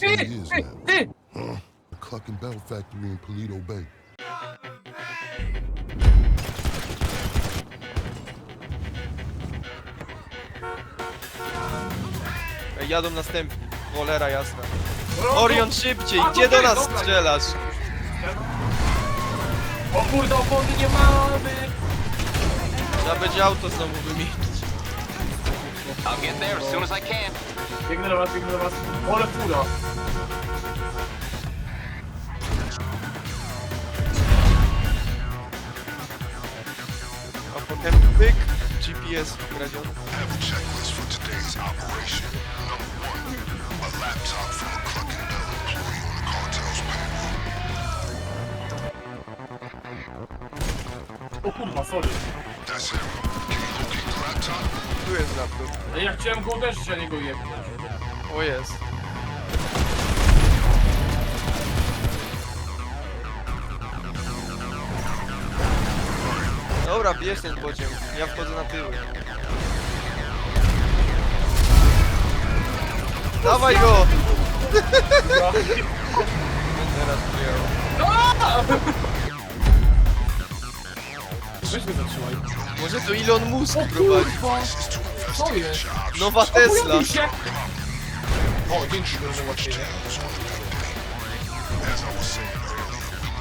Ty, years ty, now. Huh? The Cluck and Bell factory in Polito Bay. Ej, Jadą następni. Cholera jasna. Orion szybciej, A, gdzie do nas dobra. strzelasz? O kurde, opony nie mamy! Trzeba będzie auto znowu wymienić. I'll get there as soon as I can. Biegnę do was, biegnę do was. Ole fura! A potem pyk, GPS kradziony. have a checklist for today's operation. Number one, a laptop from a Cluck and Bell employee on the cartel's payroll. O kurwa, sorry. That's it. Tu jest laptop. Ej, Ja chciałem go uderzyć, a nie go jebnąć. O jest. Dobra, bierz ten pociąg. Ja wchodzę na tyły. Dawaj go! Teraz przyjął. Weź mnie zatrzymaj. Może to Elon Musk O prowadzi. kurwa! Co jest? Nowa Tesla. Pojawił się! O, dzięki za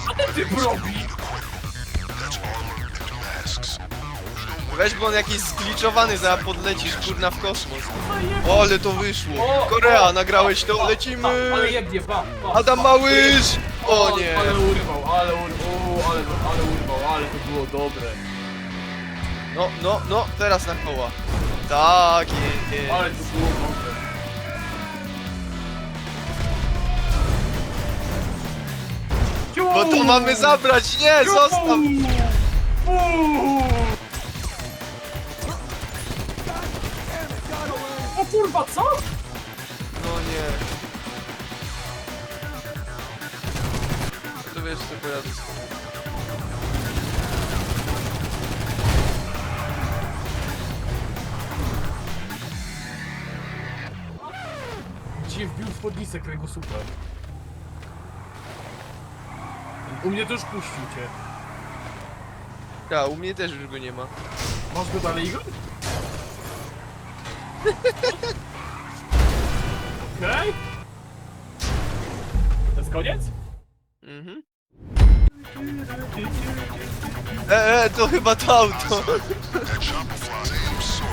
A ten typ robi! Weź, bo on jakiś zgliczowany, zaraz podlecisz kurna w kosmos. Zajebał. O, ale to wyszło. Korea, nagrałeś to, Pa, lecimy! Ale jebnie, pa, pa. Adam Małysz! O nie! Ale urwał, ale urwał, ale, ale urwał, ale to było dobre. No, no, no, teraz na koła. Tak jest. Ale to było dobre. Bo to mamy zabrać, nie, zostaw! O kurwa, co? No nie. To wiesz, co pojadę z Cię wbił w super. U mnie to już puścił cię. Ja, u mnie też już go nie ma. Masz go dalej, Igor? Okej. To jest koniec? Mhm. E, e, to chyba to auto.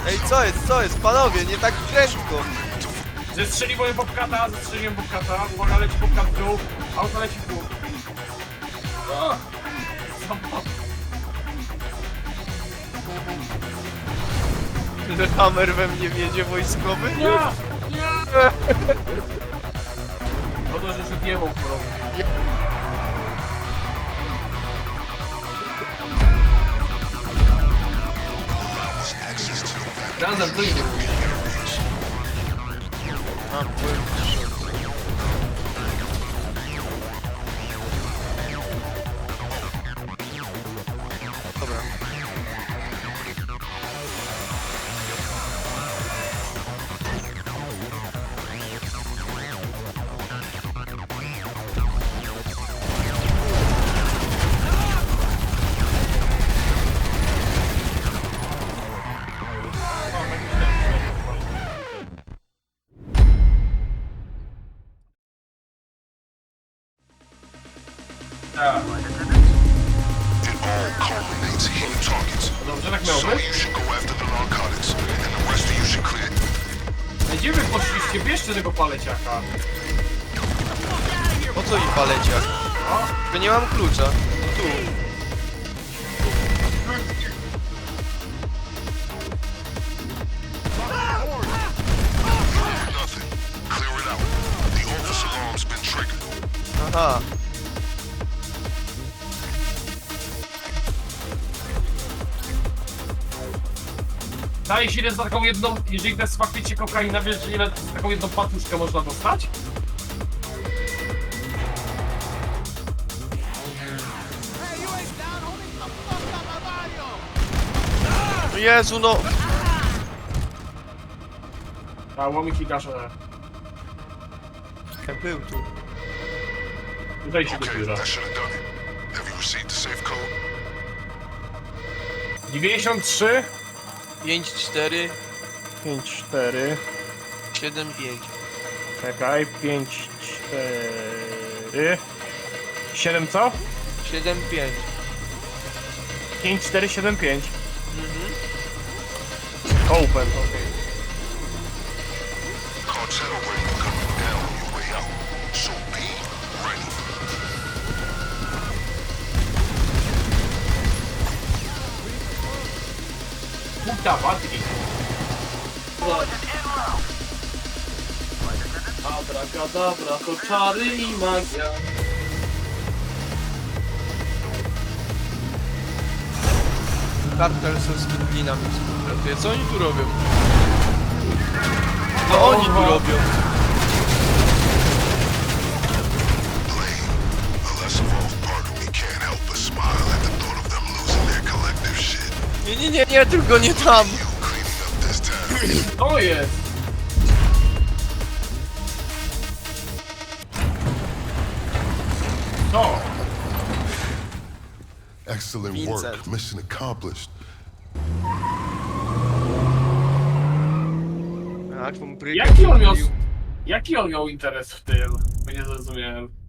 Ej, co jest, co jest, panowie, nie tak prędko. Zestrzeliłem Bobcata, zestrzeliłem Bobcata. Uwaga, leci Bobcat w dół. Auto leci w dół. O! Samochód. Hammer we mnie wiedzie wojskowy? Nie! Nie! No to, że się the back. Razem to idzie. Mam Bierzcie tego paleciaka. Po co mi paleciak? Tylko nie mam klucza. No tu. Nothing. Clear it out. The office alarm's been triggered. Aha. Daj się ile za taką jedną, jeżeli to jest faktycznie kokaina, wiesz, że ile za taką jedną patuszkę można dostać? No Jezu, no. A łomiki gaszę. Był tu. Wejdźcie do Okay, biura. that should have done it. Have you received the safe code? 93, 5, 4, 5, 4, 7, 5. czekaj, 5, 4, 7 co? 7, 5. 5, 4, 7, 5. Mhm. Open. Down your way out. Puta matki. Abrakadabra, to czary i magia. Kartel są z Wiedźminami współpracuje. Co oni tu robią? Co oni tu robią? Nie, nie, nie, nie, tylko nie tam! To jest! To! Excellent Vincent. work. Mission accomplished. Brykę Jaki on miał... Jaki on miał interes w tym? Bo nie zrozumiałem.